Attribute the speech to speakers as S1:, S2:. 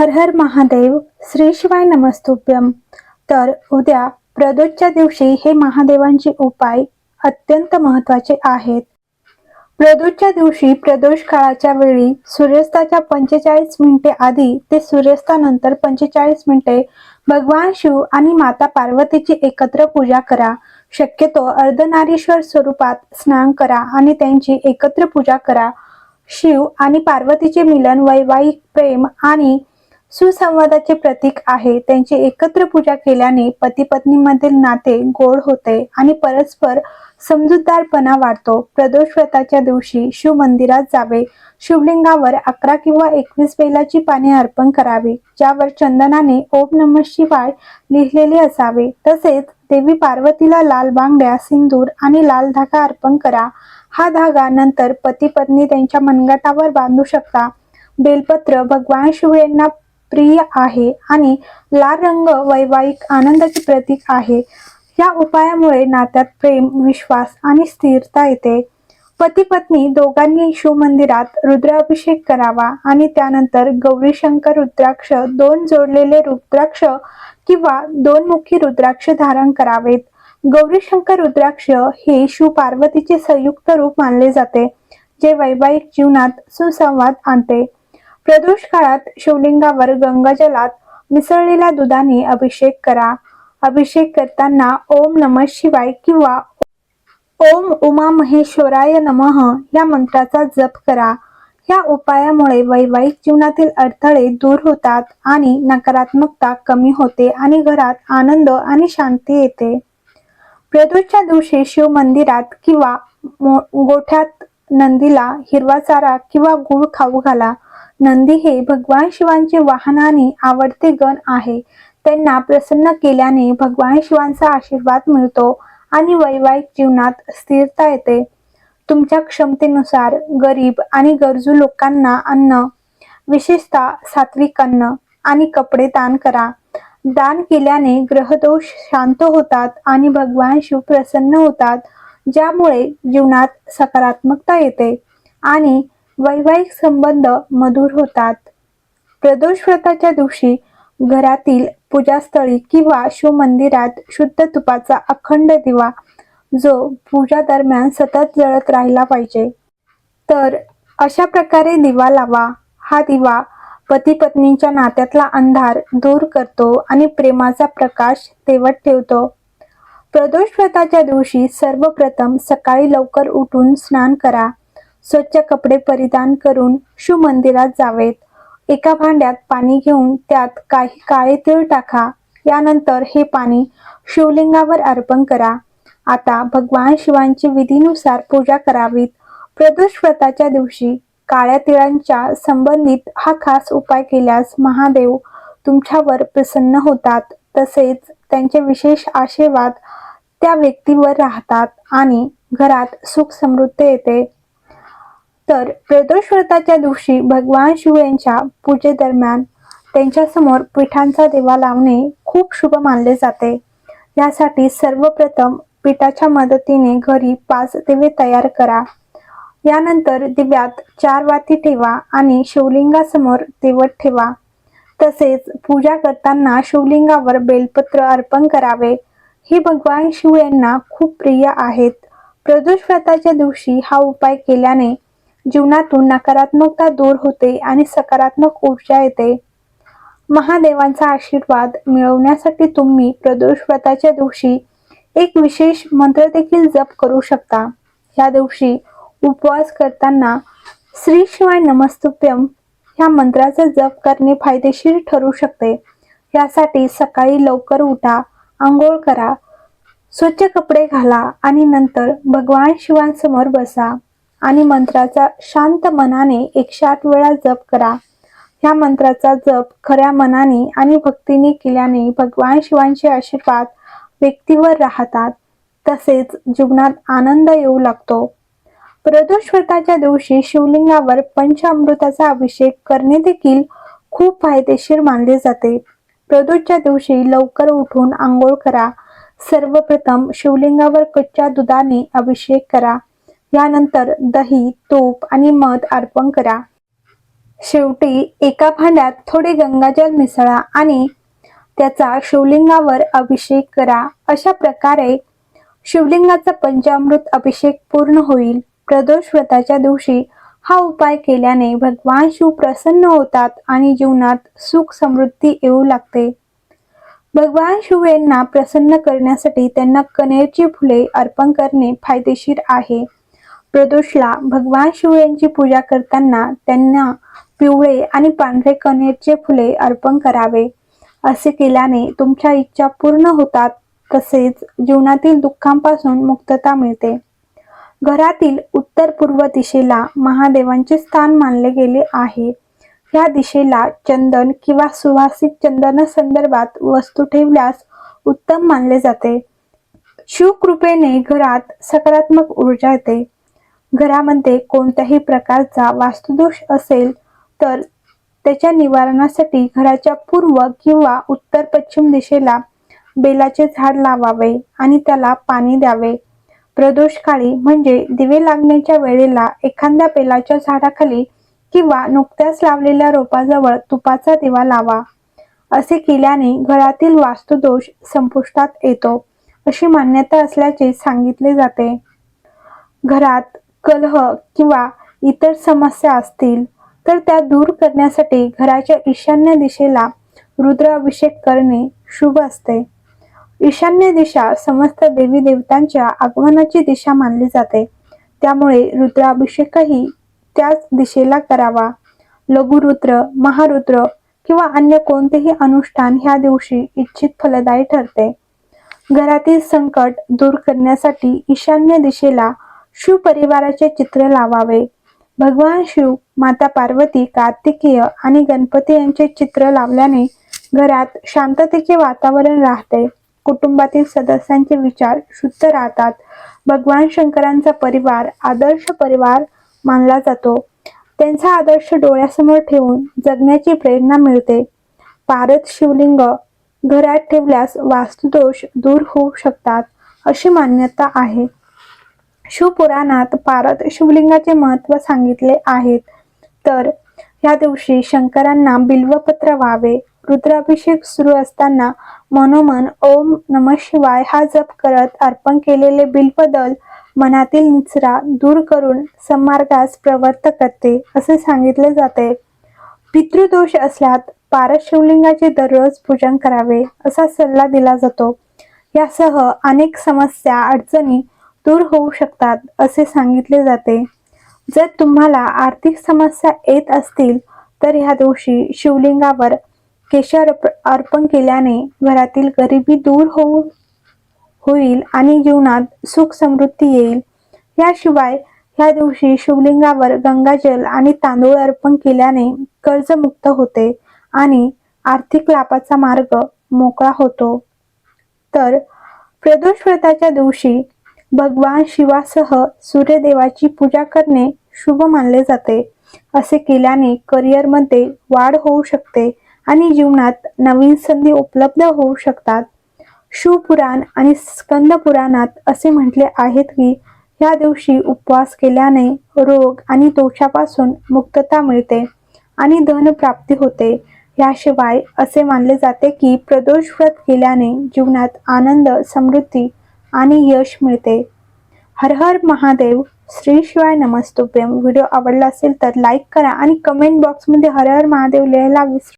S1: हर हर महादेव श्री शिवाय नमस्तुभ्यम. तर उद्या प्रदोषच्या दिवशी हे महादेवांचे उपाय अत्यंत महत्त्वाचे आहेत. प्रदोषच्या दिवशी प्रदोष काळाच्या वेळी सूर्यास्ताच्या पंचेचाळीस मिनिटे आधी ते सूर्यास्तानंतर पंचेचाळीस मिनिटे भगवान शिव आणि माता पार्वतीची एकत्र पूजा करा. शक्यतो अर्धनारीश्वर स्वरूपात स्नान करा आणि त्यांची एकत्र पूजा करा. शिव आणि पार्वतीचे मिलन वैवाहिक प्रेम आणि सुसंवादाचे प्रतीक आहे. त्यांची एकत्र पूजा केल्याने पती पत्नीमधील नाते गोड होते आणि परस्पर समजूतदारपणा वाढतो. प्रदोष व्रताच्या दिवशी शिव मंदिरात जावे. शिवलिंगावर अकरा किंवा एकवीस बेलाची पाने अर्पण करावी. ज्यावर चंदनाने ओम नम शिवाय लिहिलेले असावे. तसेच देवी पार्वतीला लाल बांगड्या सिंदूर आणि लाल धागा अर्पण करा. हा धागा नंतर पती पत्नी त्यांच्या मनगटावर बांधू शकता. बेलपत्र भगवान शिव यांना प्रिय आहे आणि लाल रंग वैवाहिक आनंदाचे प्रतीक आहे. या उपायामुळे नात्यात प्रेम विश्वास आणि स्थिरता येते. पती पत्नी दोघांनी शिव मंदिरात रुद्राभिषेक करावा आणि त्यानंतर गौरी शंकर रुद्राक्ष दोन जोडलेले रुद्राक्ष किंवा दोन मुखी रुद्राक्ष धारण करावेत. गौरी शंकर रुद्राक्ष हे शिव पार्वतीचे संयुक्त रूप मानले जाते जे वैवाहिक जीवनात सुसंवाद आणते. प्रदोष काळात शिवलिंगावर गंगाजलात मिसळलेल्या दुधाने अभिषेक करा. अभिषेक करताना ओम नम शिवाय किंवा ओम उमा महेश्वराय नमः या मंत्राचा जप करा. या उपायामुळे वैवाहिक जीवनातील अडथळे दूर होतात आणि नकारात्मकता कमी होते आणि घरात आनंद आणि शांती येते. प्रदोषच्या दिवशी शिव मंदिरात किंवा गोठ्यात नंदीला हिरवा चारा किंवा गुळ खाऊ घाला. नंदी हे भगवान शिवांचे वाहनाने आवडते गण आहे. त्यांना प्रसन्न केल्याने भगवान शिवांचा आशीर्वाद मिळतो आणि वैवाहिक जीवनात स्थिरता येते. तुमच्या क्षमतेनुसार गरीब आणि गरजू लोकांना अन्न विशेषतः सात्विक अन्न आणि कपडे दान करा. दान केल्याने ग्रहदोष शांत होतात आणि भगवान शिव प्रसन्न होतात ज्यामुळे जीवनात सकारात्मकता येते आणि वैवाहिक संबंध मधुर होतात. प्रदोष व्रताच्या दिवशी घरातील पूजास्थळी किंवा शिवमंदिरात शुद्ध तुपाचा अखंड दिवा जो पूजा दरम्यान सतत जळत राहिला पाहिजे. तर अशा प्रकारे दिवा लावा. हा दिवा पती पत्नीच्या नात्यातला अंधार दूर करतो आणि प्रेमाचा प्रकाश तेवत ठेवतो. प्रदोष व्रताच्या दिवशी सर्वप्रथम सकाळी लवकर उठून स्नान करा. स्वच्छ कपडे परिधान करून शिवमंदिरात जावेत. एका भांड्यात पाणी घेऊन त्यात काही काळे तीळ टाका. यानंतर हे पाणी शिवलिंगावर अर्पण करा. आता भगवान शिवांची विधीनुसार पूजा करावीत. प्रदोष व्रताच्या दिवशी काळ्या तिळांच्या संबंधित हा खास उपाय केल्यास महादेव तुमच्यावर प्रसन्न होतात. तसेच त्यांचे विशेष आशीर्वाद त्या व्यक्तीवर राहतात आणि घरात सुख समृद्धी येते. तर प्रदोष व्रताच्या दिवशी भगवान शिव यांच्या पूजेदरम्यान त्यांच्यासमोर पिठांचा देवा लावणे खूप शुभ मानले जाते. यासाठी सर्वप्रथम पिठाच्या मदतीने घरी पाच दिवे तयार करा. यानंतर दिव्यात चार वाती ठेवा आणि शिवलिंगासमोर दिवट ठेवा. तसेच पूजा करताना शिवलिंगावर बेलपत्र अर्पण करावे. हे भगवान शिव यांना खूप प्रिय आहेत. प्रदोष व्रताच्या दिवशी हा उपाय केल्याने जीवनातून नकारात्मकता दूर होते आणि सकारात्मक ऊर्जा येते. महादेवांचा आशीर्वाद मिळवण्यासाठी तुम्ही प्रदोष व्रताच्या दिवशी एक विशेष मंत्र देखील जप करू शकता. या दिवशी उपवास करताना श्री शिवाय नमस्तुप्यम ह्या मंत्राचा जप करणे फायदेशीर ठरू शकते. यासाठी सकाळी लवकर उठा आंघोळ करा स्वच्छ कपडे घाला आणि नंतर भगवान शिवांसमोर बसा. आणि मंत्राचा शांत मनाने एकशे आठ वेळा जप करा. ह्या मंत्राचा जप खऱ्या मनाने आणि भक्तीने केल्याने भगवान शिवांचे आशीर्वाद व्यक्तीवर राहतात. तसेच जीवनात आनंद येऊ लागतो. प्रदोष व्रताच्या दिवशी शिवलिंगावर पंचामृताचा अभिषेक करणे देखील खूप फायदेशीर मानले जाते. प्रदोषच्या दिवशी लवकर उठून आंघोळ करा. सर्वप्रथम शिवलिंगावर कच्च्या दुधाने अभिषेक करा. यानंतर दही तूप आणि मध अर्पण करा. शेवटी एका भांड्यात थोडे गंगाजल मिसळा आणि त्याचा शिवलिंगावर अभिषेक करा. अशा प्रकारे शिवलिंगाचा पंचामृत अभिषेक पूर्ण होईल. प्रदोष व्रताच्या दिवशी हा उपाय केल्याने भगवान शिव प्रसन्न होतात आणि जीवनात सुख समृद्धी येऊ लागते. भगवान शिव यांना प्रसन्न करण्यासाठी त्यांना कनेरची फुले अर्पण करणे फायदेशीर आहे. प्रदोषला भगवान शिव यांची पूजा करताना त्यांना पिवळे आणि पांढरे कनेरचे फुले अर्पण करावे. असे केल्याने तुमच्या इच्छा पूर्ण होतात तसेच जीवनातील दुःखांपासून मुक्तता मिळते. घरातील उत्तर पूर्व दिशेला महादेवांचे स्थान मानले गेले आहे. या दिशेला चंदन किंवा सुवासिक चंदना संदर्भात वस्तू ठेवल्यास उत्तम मानले जाते. शिवकृपेने घरात सकारात्मक ऊर्जा येते. घरामध्ये कोणत्याही प्रकारचा वास्तुदोष असेल तर त्याच्या निवारणासाठी घराच्या पूर्व किंवा उत्तर पश्चिम दिशेला बेलाचे झाड लावावे आणि त्याला पाणी द्यावे. प्रदोष काळी म्हणजे दिवे लागण्याच्या वेळेला एखाद्या बेलाच्या झाडाखाली किंवा नुकत्याच लावलेल्या रोपाजवळ तुपाचा दिवा लावा. असे केल्याने घरातील वास्तुदोष संपुष्टात येतो अशी मान्यता असल्याचे सांगितले जाते. घरात कलह किंवा इतर समस्या असतील तर त्या दूर करण्यासाठी घराच्या ईशान्य दिशेला रुद्राभिषेक करणे शुभ असते. ईशान्य दिशा समस्त देवी देवतांच्या आगमनाची दिशा मानली जाते. त्यामुळे रुद्राभिषेकही त्याच दिशेला करावा. लघुरुद्र महारुद्र किंवा अन्य कोणतेही अनुष्ठान ह्या दिवशी इच्छित फलदायी ठरते. घरातील संकट दूर करण्यासाठी ईशान्य दिशेला शिव परिवाराचे चित्र लावावे. भगवान शिव माता पार्वती कार्तिकेय आणि गणपती यांचे चित्र लावल्याने घरात शांततेचे वातावरण राहते. कुटुंबातील सदस्यांचे विचार शुद्ध राहतात. भगवान शंकरांचा परिवार आदर्श परिवार मानला जातो. त्यांचा आदर्श डोळ्यासमोर ठेवून जगण्याची प्रेरणा मिळते. पारद शिवलिंग घरात ठेवल्यास वास्तुदोष दूर होऊ शकतात अशी मान्यता आहे. शिवपुराणात पारद शिवलिंगाचे महत्त्व सांगितले आहेत. तर या दिवशी शंकरांना बिल्वपत्र व्हावे. रुद्राभिषेक सुरू असताना मनोमन ओम नम शिवाय हा जप करत अर्पण केलेले बिल्वदल मनातील निचरा दूर करून समार्गास प्रवर्त करते असे सांगितले जाते. पितृदोष असल्यात पारद शिवलिंगाचे दररोज पूजन करावे असा सल्ला दिला जातो. यासह अनेक समस्या अडचणी दूर होऊ शकतात असे सांगितले जाते. जर तुम्हाला आर्थिक समस्या येत असतील तर ह्या दिवशी शिवलिंगावर केशर अर्प- अर्पण केल्याने घरातील गरिबी दूर होऊ होईल आणि जीवनात सुख समृद्धी येईल. याशिवाय ह्या दिवशी शिवलिंगावर गंगाजल आणि तांदूळ अर्पण केल्याने कर्जमुक्त होते आणि आर्थिक लाभाचा मार्ग मोकळा होतो. तर प्रदोष व्रताच्या दिवशी भगवान शिवासह सूर्यदेवाची पूजा करणे शुभ मानले जाते. असे केल्याने करिअरमध्ये वाढ होऊ शकते आणि जीवनात नवीन संधी उपलब्ध होऊ शकतात. शिवपुराण आणि स्कंद पुराणात असे म्हटले आहेत की या दिवशी उपवास केल्याने रोग आणि दोषापासून मुक्तता मिळते आणि धनप्राप्ती होते. याशिवाय असे मानले जाते की प्रदोष व्रत केल्याने जीवनात आनंद समृद्धी आणि यश मिळते. हर हर महादेव श्री शिवाय नमस्तुभ्यम व्हिडिओ आवडला असेल तर लाईक करा आणि कमेंट बॉक्समध्ये हर हर महादेव लिहायला विसरू